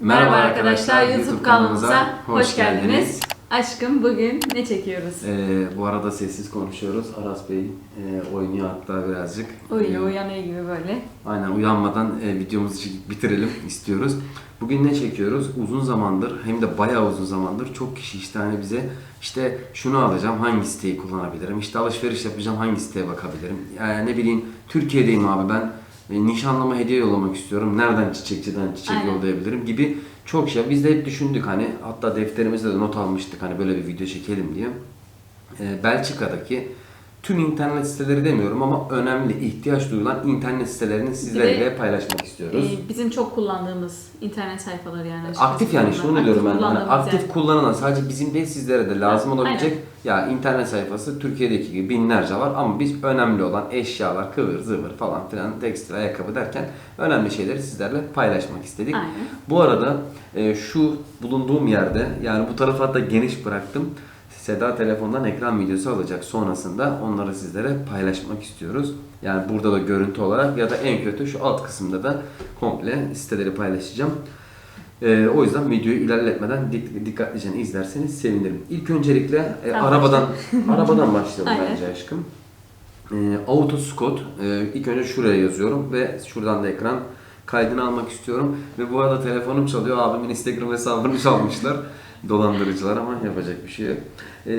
Merhaba arkadaşlar, YouTube kanalımıza hoş geldiniz. Aşkım bugün ne çekiyoruz? Ee, bu arada sessiz konuşuyoruz. Aras Bey e, oynuyor hatta birazcık. Uyuyor, Ee, uyanıyor gibi böyle. Aynen uyanmadan e, videomuzu çekip bitirelim istiyoruz. Bugün ne çekiyoruz? Uzun zamandır hem de bayağı uzun zamandır çok kişi işte hani bize işte şunu alacağım hangi siteyi kullanabilirim? İşte alışveriş yapacağım hangi siteye bakabilirim? Yani ne bileyim Türkiye'deyim abi ben e, nişanlıma hediye yollamak istiyorum. Nereden çiçekçiden çiçek Aynen. yollayabilirim gibi çok şey. Biz de hep düşündük hani hatta defterimizde de not almıştık hani böyle bir video çekelim diye. Ee, Belçika'daki tüm internet siteleri demiyorum ama önemli ihtiyaç duyulan internet sitelerini sizlerle paylaşmak istiyoruz. Ee, bizim çok kullandığımız internet sayfaları yani. aktif yani şunu Aktif diyorum ben. Kullandığımız aktif yani. kullanılan sadece bizim değil sizlere de lazım Aynen. olabilecek ya internet sayfası Türkiye'deki gibi binlerce var ama biz önemli olan eşyalar, kıvır zıvır falan filan tekstil, ayakkabı derken önemli şeyleri sizlerle paylaşmak istedik. Aynen. Bu arada e, şu bulunduğum yerde yani bu tarafı hatta geniş bıraktım. Seda telefondan ekran videosu alacak sonrasında onları sizlere paylaşmak istiyoruz. Yani burada da görüntü olarak ya da en kötü şu alt kısımda da komple siteleri paylaşacağım. E, o yüzden videoyu ilerletmeden dik- dikkatlice izlerseniz sevinirim. İlk öncelikle e, Tamam. arabadan arabadan başlayalım bence aşkım. E, Auto Scott. E, ilk önce şuraya yazıyorum ve şuradan da ekran kaydını almak istiyorum. Ve bu arada telefonum çalıyor. Abimin Instagram hesabını çalmışlar. Dolandırıcılar ama yapacak bir şey yok. E,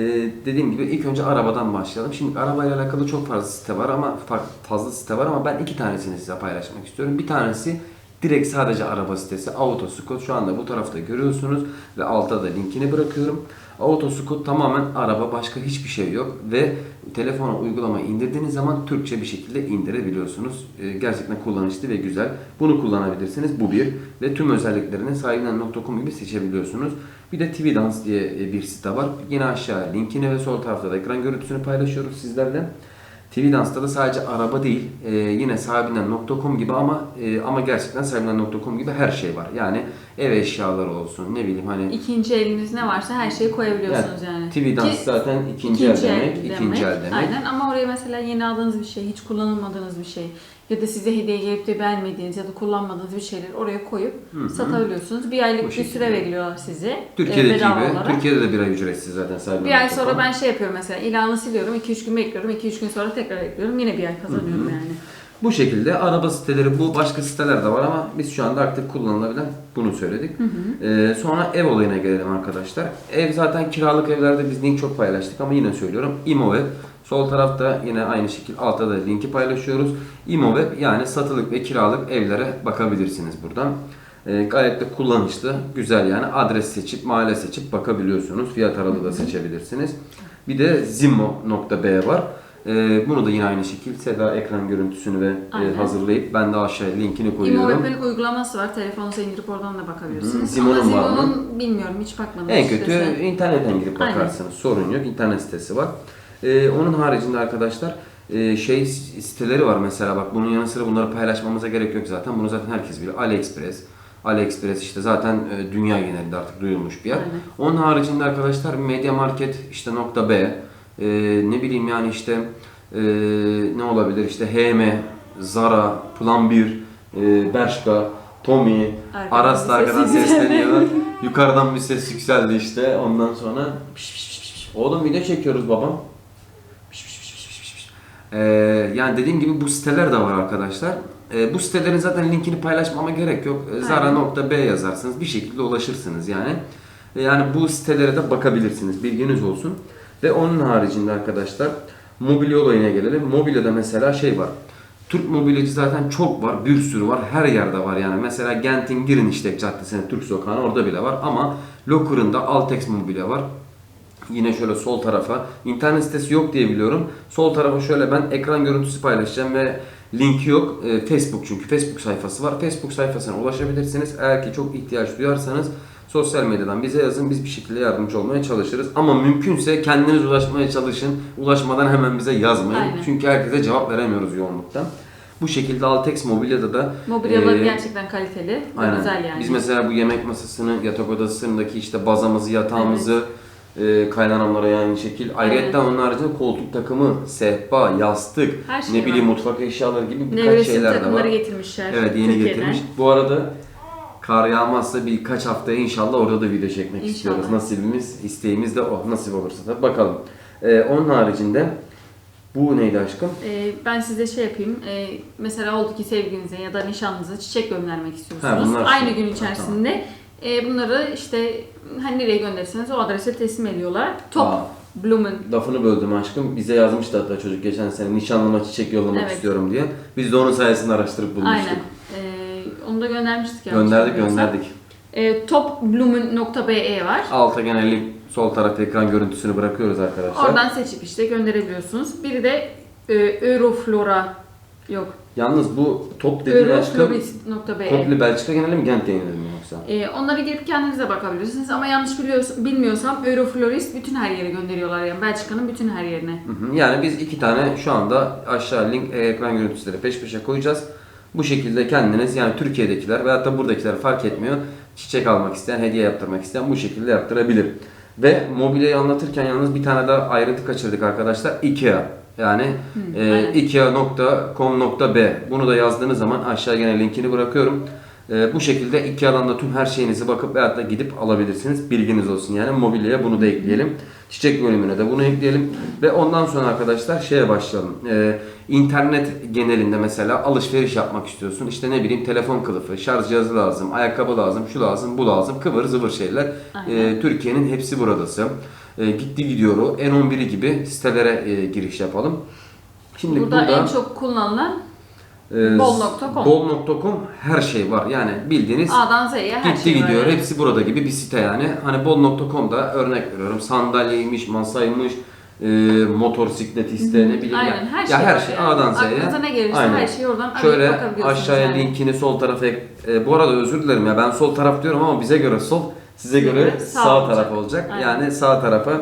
dediğim gibi ilk önce arabadan başlayalım. Şimdi arabayla alakalı çok fazla site var ama fa- fazla site var ama ben iki tanesini size paylaşmak istiyorum. Bir tanesi direkt sadece araba sitesi Autoscout. Şu anda bu tarafta görüyorsunuz ve altta da linkini bırakıyorum. Autoscout tamamen araba başka hiçbir şey yok ve telefona uygulamayı indirdiğiniz zaman Türkçe bir şekilde indirebiliyorsunuz. Ee, gerçekten kullanışlı ve güzel. Bunu kullanabilirsiniz. Bu bir. Ve tüm özelliklerini sahibinden.com gibi seçebiliyorsunuz. Bir de TV Dance diye e, bir site var. Yine aşağı linkini ve sol tarafta da ekran görüntüsünü paylaşıyoruz sizlerle. TV Dance'da da sadece araba değil, e, yine sahibinden.com gibi ama e, ama gerçekten sahibinden.com gibi her şey var. Yani ev eşyaları olsun, ne bileyim hani İkinci eliniz ne varsa her şeyi koyabiliyorsunuz yani. TV Dance Ki- zaten ikinci, el demek, ikinci el demek. Aynen ama oraya mesela yeni aldığınız bir şey, hiç kullanılmadığınız bir şey ya da size hediye gelip de beğenmediğiniz ya da kullanmadığınız bir şeyleri oraya koyup satabiliyorsunuz. Bir aylık bir şekilde. süre veriyorlar size. Türkiye'deki e, bedava gibi, olarak. Türkiye'de de bir ay ücretsiz zaten sahibinden.com. Bir ay sonra ben şey yapıyorum mesela ilanı siliyorum 2-3 gün bekliyorum 2-3 gün sonra tekrar ekliyorum yine bir ay kazanıyorum yani. Bu şekilde araba siteleri bu başka siteler de var ama biz şu anda aktif kullanılabilen bunu söyledik. Ee, sonra ev olayına gelelim arkadaşlar. Ev zaten kiralık evlerde biz link çok paylaştık ama yine söylüyorum. İmovev sol tarafta yine aynı şekilde altta da linki paylaşıyoruz. İmovev yani satılık ve kiralık evlere bakabilirsiniz buradan. Ee, gayet de kullanışlı, güzel yani adres seçip mahalle seçip bakabiliyorsunuz. Fiyat aralığı da seçebilirsiniz. Bir de zimmo.b var. Ee, bunu da yine aynı şekilde Seda ekran görüntüsünü ve e, Aynen. hazırlayıp ben de aşağıya linkini koyuyorum. İmmobil'in uygulaması var. Telefonunuza indirip oradan da bakabilirsiniz. Hı, Zimo'nun var mı? Zimo'nun bilmiyorum hiç bakmadım. En kötü açıkçası. internetten girip Aynen. bakarsınız. Sorun yok. İnternet sitesi var. Ee, onun haricinde arkadaşlar e, şey siteleri var mesela bak bunun yanı sıra bunları paylaşmamıza gerek yok zaten. Bunu zaten herkes biliyor. AliExpress. AliExpress işte zaten e, dünya genelinde artık duyulmuş bir yer. Aynen. Onun haricinde arkadaşlar Media Market işte nokta B e, ne bileyim yani işte e, ne olabilir işte HM, Zara, Plan 1, e, Bershka, Tommy, Arkadan Aras da bir ses arkadan yükseldi. sesleniyor. Yukarıdan bir ses yükseldi işte. Ondan sonra piş piş piş piş piş. Oğlum video çekiyoruz babam. Piş piş piş piş piş piş piş. Ee, yani dediğim gibi bu siteler de var arkadaşlar. Ee, bu sitelerin zaten linkini paylaşmama gerek yok. Ee, Zara.b yazarsınız bir şekilde ulaşırsınız yani. Ee, Yani bu sitelere de bakabilirsiniz. Bilginiz olsun. Ve onun haricinde arkadaşlar mobilya olayına gelelim. Mobilyada mesela şey var. Türk mobilyacı zaten çok var, bir sürü var, her yerde var yani. Mesela Gent'in girin işte caddesine, Türk sokağına orada bile var ama Locker'ın Altex mobilya var. Yine şöyle sol tarafa, internet sitesi yok diye biliyorum. Sol tarafa şöyle ben ekran görüntüsü paylaşacağım ve linki yok. Ee, Facebook çünkü Facebook sayfası var. Facebook sayfasına ulaşabilirsiniz. Eğer ki çok ihtiyaç duyarsanız sosyal medyadan bize yazın. Biz bir şekilde yardımcı olmaya çalışırız. Ama mümkünse kendiniz ulaşmaya çalışın. Ulaşmadan hemen bize yazmayın. Aynen. Çünkü herkese cevap veremiyoruz yoğunluktan. Bu şekilde Altex Mobilya'da da Mobilyaları e, gerçekten kaliteli Aynen. güzel yani. Biz mesela bu yemek masasını, yatak odasındaki işte bazamızı, yatağımızı e, kaynanamlara yani şekil. Ayrıca onun haricinde koltuk takımı, sehpa, yastık, Her şey ne bileyim var. mutfak eşyaları gibi birkaç Nevresim şeyler de var. getirmişler. Evet yeni Türkiye'den. getirmiş. Bu arada Kar yağmazsa birkaç haftaya inşallah orada da video çekmek İnşallah. istiyoruz. Nasibimiz, isteğimiz de o. Nasip olursa tabii bakalım. Ee, onun haricinde bu neydi aşkım? Ee, ben size şey yapayım. Ee, mesela oldu ki sevgilinize ya da nişanlınıza çiçek göndermek istiyorsunuz. Bunlar Aynı şey. gün içerisinde e, bunları işte hani nereye gönderirseniz o adrese teslim ediyorlar. Top Aa. Blumen. Lafını böldüm aşkım. Bize yazmıştı hatta çocuk geçen sene nişanlıma çiçek yollamak Evet. istiyorum diye. Biz de onun sayesinde araştırıp bulmuştuk. Aynen. Da göndermiştik. Gönderdik gönderdik. Ee, topblumen.be var. Alta gene link sol tarafta ekran görüntüsünü bırakıyoruz arkadaşlar. Oradan seçip işte gönderebiliyorsunuz. Biri de e, Euroflora yok. Yalnız bu top aşkım Euroflorist.be komple Belçika geneli mi Gent geneli mi yoksa? Ee, onlara girip kendinize bakabilirsiniz ama yanlış biliyorsa, bilmiyorsam Euroflorist bütün her yere gönderiyorlar yani Belçika'nın bütün her yerine. Hı hı. Yani biz iki tane şu anda aşağı link e, ekran görüntüleri peş peşe koyacağız. Bu şekilde kendiniz yani Türkiye'dekiler veyahut da buradakiler fark etmiyor. Çiçek almak isteyen, hediye yaptırmak isteyen bu şekilde yaptırabilir. Ve mobilyayı anlatırken yalnız bir tane daha ayrıntı kaçırdık arkadaşlar. IKEA. Yani e, aynen. ikea.com.b Bunu da yazdığınız zaman aşağı gene linkini bırakıyorum. E, bu şekilde Ikea'dan da tüm her şeyinizi bakıp veyahut da gidip alabilirsiniz. Bilginiz olsun yani mobilyaya bunu da ekleyelim. Çiçek bölümüne de bunu ekleyelim. Ve ondan sonra arkadaşlar şeye başlayalım. E, internet genelinde mesela alışveriş yapmak istiyorsun. İşte ne bileyim telefon kılıfı, şarj cihazı lazım, ayakkabı lazım, şu lazım, bu lazım. Kıvır zıvır şeyler. E, Türkiye'nin hepsi buradası. E, gitti gidiyor o. N11'i gibi sitelere e, giriş yapalım. Şimdi burada, burada, en çok kullanılan e, bol.com. bol.com her şey var. Yani bildiğiniz A'dan Z'ye her gitti şey var gidiyor. yani. Hepsi burada gibi bir site yani. Hani bol.com'da örnek veriyorum. Sandalyeymiş, masaymış, e, motosiklet iste ne bileyim. Aynen ya. her ya şey her var şey yani. A'dan Z'ye. Aklınıza ne gelirse Aynen. her şeyi oradan arayıp Şöyle bakabiliyorsunuz aşağıya yani. linkini sol tarafa ek- e, bu arada özür dilerim ya ben sol taraf diyorum ama bize göre sol size göre göre sağ, sağ olacak. taraf olacak. Aynen. Yani sağ tarafa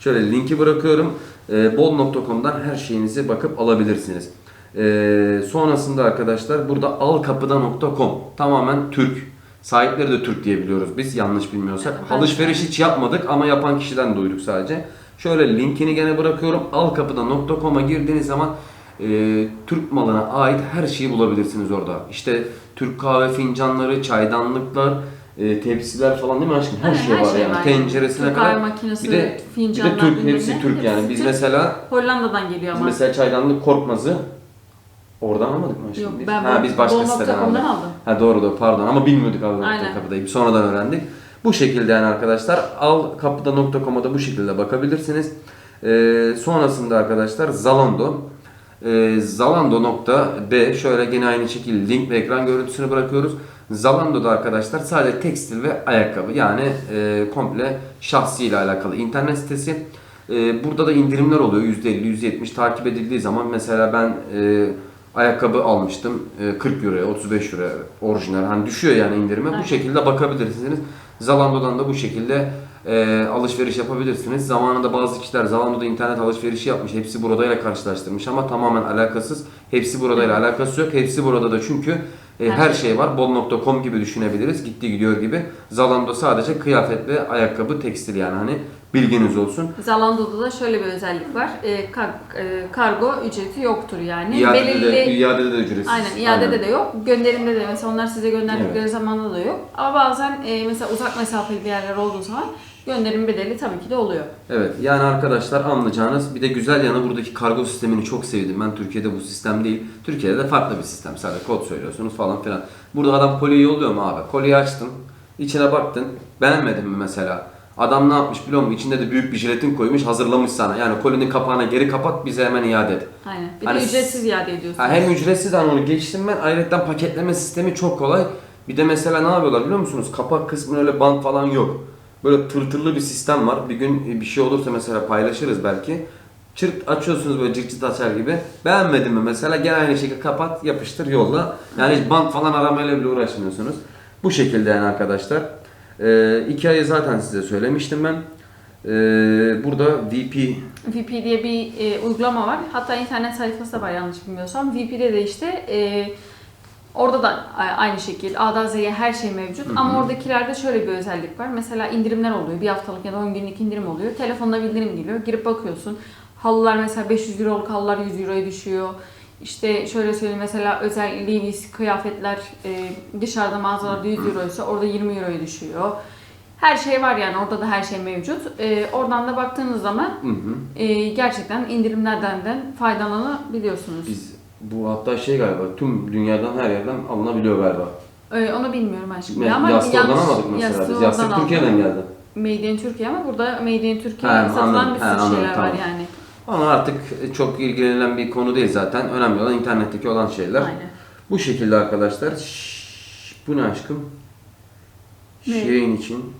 şöyle linki bırakıyorum. E, bol.com'dan her şeyinizi bakıp alabilirsiniz. E, sonrasında arkadaşlar burada alkapıda.com tamamen Türk. Sahipleri de Türk diye biliyoruz biz yanlış bilmiyorsak. Evet, Alışveriş hiç yapmadık ama yapan kişiden duyduk sadece. Şöyle linkini gene bırakıyorum. Alkapıda.com'a girdiğiniz zaman e, Türk malına ait her şeyi bulabilirsiniz orada. İşte Türk kahve fincanları, çaydanlıklar, e, tepsiler falan değil mi aşkım? Her şey her var şey yani. var. Tenceresine Türk kadar. makinesi, bir de, bir fincanlar, de Türk, hepsi Türk yani. Biz Türk. mesela Hollanda'dan geliyor biz ama. mesela çaydanlık korkmazı oradan almadık mı aşkım? Yok biz? ben ha, biz başka siteden aldık. aldım. Ha doğru doğru pardon ama bilmiyorduk al Aynen. kapıdayım. Sonradan öğrendik. Bu şekilde yani arkadaşlar al kapıda.com'a da bu şekilde bakabilirsiniz. Ee, sonrasında arkadaşlar Zalando. Ee, Zalando.b şöyle gene aynı şekilde link ve ekran görüntüsünü bırakıyoruz. Zalando'da arkadaşlar sadece tekstil ve ayakkabı yani e, komple şahsi ile alakalı internet sitesi. E, burada da indirimler oluyor %50 %70 takip edildiği zaman mesela ben e, ayakkabı almıştım e, 40 euroya 35 euro orijinal hani düşüyor yani indirime Aynen. bu şekilde bakabilirsiniz. Zalando'dan da bu şekilde e, alışveriş yapabilirsiniz. Zamanında bazı kişiler Zalando'da internet alışverişi yapmış. Hepsi buradayla karşılaştırmış ama tamamen alakasız. Hepsi buradayla alakası yok. Hepsi burada da çünkü e, Her her şey. şey var. Bol.com gibi düşünebiliriz. Gitti gidiyor gibi. Zalando sadece kıyafet ve ayakkabı, tekstil yani hani bilginiz olsun. Zalando'da da şöyle bir özellik var. E, kar- e, kargo ücreti yoktur yani. İadede de, iadede de ücretsiz. Aynen iadede de yok. Gönderimde de mesela onlar size gönderdikleri Evet. zamanda da yok. Ama bazen e, mesela uzak mesafeli bir yerler olduğu zaman gönderim bedeli tabii ki de oluyor. Evet yani arkadaşlar anlayacağınız bir de güzel yanı buradaki kargo sistemini çok sevdim. Ben Türkiye'de bu sistem değil. Türkiye'de de farklı bir sistem. Sadece kod söylüyorsunuz falan filan. Burada adam kolyeyi yolluyor mu abi? Kolyeyi açtın. içine baktın. Beğenmedin mi mesela? Adam ne yapmış biliyor musun? İçinde de büyük bir jiletin koymuş hazırlamış sana. Yani kolinin kapağına geri kapat bize hemen iade et. Aynen. Bir Hani de ücretsiz iade ediyorsunuz. Ha, hem ücretsiz hani onu geçtim ben. Ayrıca paketleme sistemi çok kolay. Bir de mesela ne yapıyorlar biliyor musunuz? Kapak kısmında öyle bant falan yok. Böyle tırtırlı bir sistem var. Bir gün bir şey olursa mesela paylaşırız belki. Çırt açıyorsunuz böyle cırt cırt açar gibi. Beğenmedin mi mesela gene aynı şekilde kapat yapıştır yolla. Yani hiç bant falan aramayla bile uğraşmıyorsunuz. Bu şekilde yani arkadaşlar. Ee, iki ayı zaten size söylemiştim ben. Ee, burada VP VP diye bir e, uygulama var. Hatta internet sayfası da var yanlış bilmiyorsam. VP'de de işte e, orada da aynı şekilde A'dan Z'ye her şey mevcut. Ama oradakilerde şöyle bir özellik var. Mesela indirimler oluyor. Bir haftalık ya da 10 günlük indirim oluyor. Telefonuna bildirim geliyor. Girip bakıyorsun. Halılar mesela 500 euroluk halılar 100 euroya düşüyor. İşte şöyle söyleyeyim mesela özel Levi's kıyafetler e, dışarıda mağazalarda 100 euro ise orada 20 euroya düşüyor. Her şey var yani orada da her şey mevcut. E, oradan da baktığınız zaman Hı hı. e, gerçekten indirimlerden de faydalanabiliyorsunuz. Biz bu hatta şey galiba tüm dünyadan her yerden alınabiliyor galiba. E, onu bilmiyorum aşkım. Me- Ama oradan yanlış- almadık mesela. Biz yastık oradan Türkiye'den geldi. Made in Türkiye ama burada Made in Türkiye Ha, satılan anladım. bir Ha, sürü anladım, şeyler tamam. var yani. Ama artık çok ilgilenilen bir konu değil zaten. Önemli olan internetteki olan şeyler. Aynen. Bu şekilde arkadaşlar. Şşş, bu ne aşkım? Ne? Şeyin için.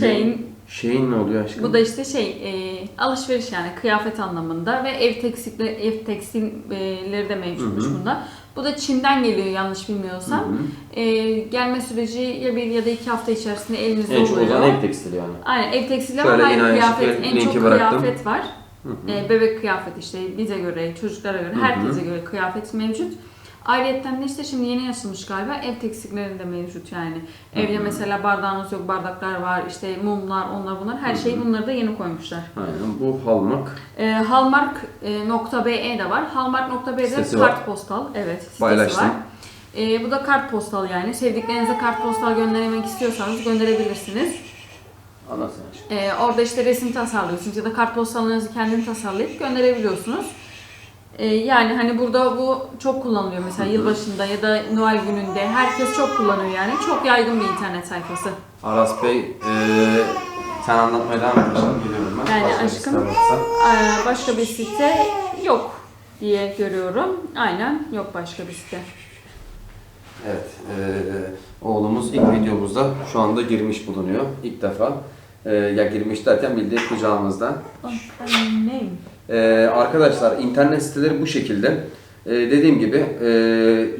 Şeyin Şeyin ne oluyor aşkım? Bu da işte şey e, alışveriş yani kıyafet anlamında ve ev tekstilleri, ev tekstilleri de mevcutmuş Hı hı. bunda. Bu da Çin'den geliyor yanlış bilmiyorsam. Hı hı. E, gelme süreci ya bir ya da iki hafta içerisinde elinizde En çok oluyor. olan ev tekstili yani. Aynen ev tekstili ama hayır kıyafet en çok kıyafet var. Hı hı. E, bebek kıyafet işte bize göre, çocuklara göre, Hı hı. herkese göre kıyafet mevcut. Ayrıyeten de işte şimdi yeni açılmış galiba ev tekstilleri de mevcut yani. Evde mesela bardağınız yok, bardaklar var, işte mumlar, onlar bunlar her şeyi bunları da yeni koymuşlar. Aynen bu halmak. E, Hallmark.be de var. Hallmark.be'de Sitesi var. kartpostal. Evet, sitesi Paylaştım. var. E, bu da kartpostal yani. Sevdiklerinize kartpostal göndermek istiyorsanız gönderebilirsiniz. Anlatsana aşkım. E, orada işte resim tasarlıyorsunuz ya da kartpostallarınızı kendin tasarlayıp gönderebiliyorsunuz. E, yani hani burada bu çok kullanılıyor mesela yılbaşında ya da Noel gününde. Herkes çok kullanıyor yani. Çok yaygın bir internet sayfası. Aras Bey, eee, sen anlatmaya devam et aşkım. Geliyorum ben. Yani Başka bir aşkım. site varsa. Ee, başka bir site yok diye görüyorum. Aynen yok başka bir site. Evet, eee, oğlumuz ilk videomuzda şu anda girmiş bulunuyor. İlk defa. Eee, ya girmiş derken bildiği kucağımızda. Neyim? Ee, arkadaşlar internet siteleri bu şekilde. Ee, dediğim gibi e,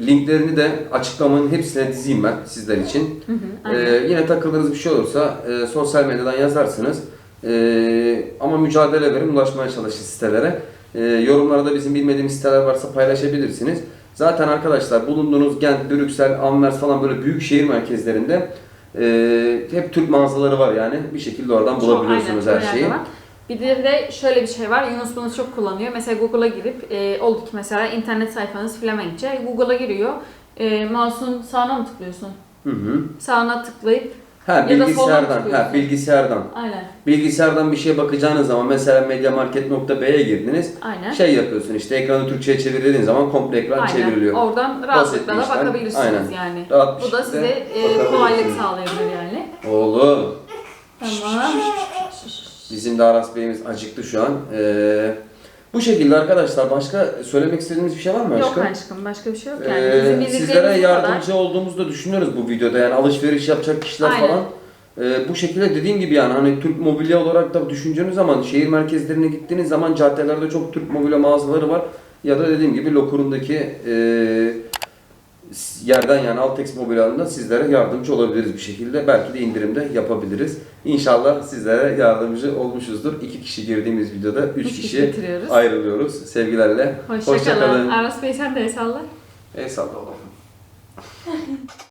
linklerini de açıklamanın hepsine dizeyim ben sizler için. Hı hı, aynen. yine takıldığınız bir şey olursa e, sosyal medyadan yazarsınız. Ee, ama mücadele verin ulaşmaya çalışın sitelere. Ee, yorumlarda bizim bilmediğimiz siteler varsa paylaşabilirsiniz. Zaten arkadaşlar bulunduğunuz Gent, Brüksel, Anvers falan böyle büyük şehir merkezlerinde e, hep Türk mağazaları var yani. Bir şekilde oradan Çok bulabiliyorsunuz aynen, her şeyi. var. Bir de, de şöyle bir şey var. Yunus bunu çok kullanıyor. Mesela Google'a girip e, oldu ki mesela internet sayfanız Flemenkçe. Google'a giriyor. E, mouse'un sağına mı tıklıyorsun? Hı hı. Sağına tıklayıp Ha Ya da soldan bilgisayardan, ha tıklıyorsun. bilgisayardan. aynen Bilgisayardan bir şeye bakacağınız zaman mesela mediamarket.b'ye girdiniz. aynen. Şey yapıyorsun işte ekranı Türkçe'ye çevirdiğin zaman komple ekran Aynen. çevriliyor. Oradan rahatlıkla da işlem. bakabilirsiniz Aynen. yani. Rahat bir Bu da şekilde size e, bakabilirsiniz. kolaylık sağlayabilir yani. Oğlum Tamam. bizim de Aras Bey'imiz acıktı şu an. Ee, bu şekilde arkadaşlar başka söylemek istediğiniz bir şey var mı Yok aşkım? aşkım başka bir şey yok yani. Ee, Bizim sizlere yardımcı kadar. olduğumuzu da düşünüyoruz bu videoda yani alışveriş yapacak kişiler Aynen. falan. Ee, bu şekilde dediğim gibi yani hani Türk mobilya olarak da düşündüğünüz zaman şehir merkezlerine gittiğiniz zaman caddelerde çok Türk mobilya mağazaları var. Ya da dediğim gibi Lokur'undaki e, yerden yani Altex mobilyalarında sizlere yardımcı olabiliriz bir şekilde. Belki de indirimde yapabiliriz. İnşallah sizlere yardımcı olmuşuzdur. İki kişi girdiğimiz videoda üç, Üç kişi ayrılıyoruz. Sevgilerle. Hoşçakalın. Hoşça kalın. Aras Bey sen de el salla. El salla oğlum.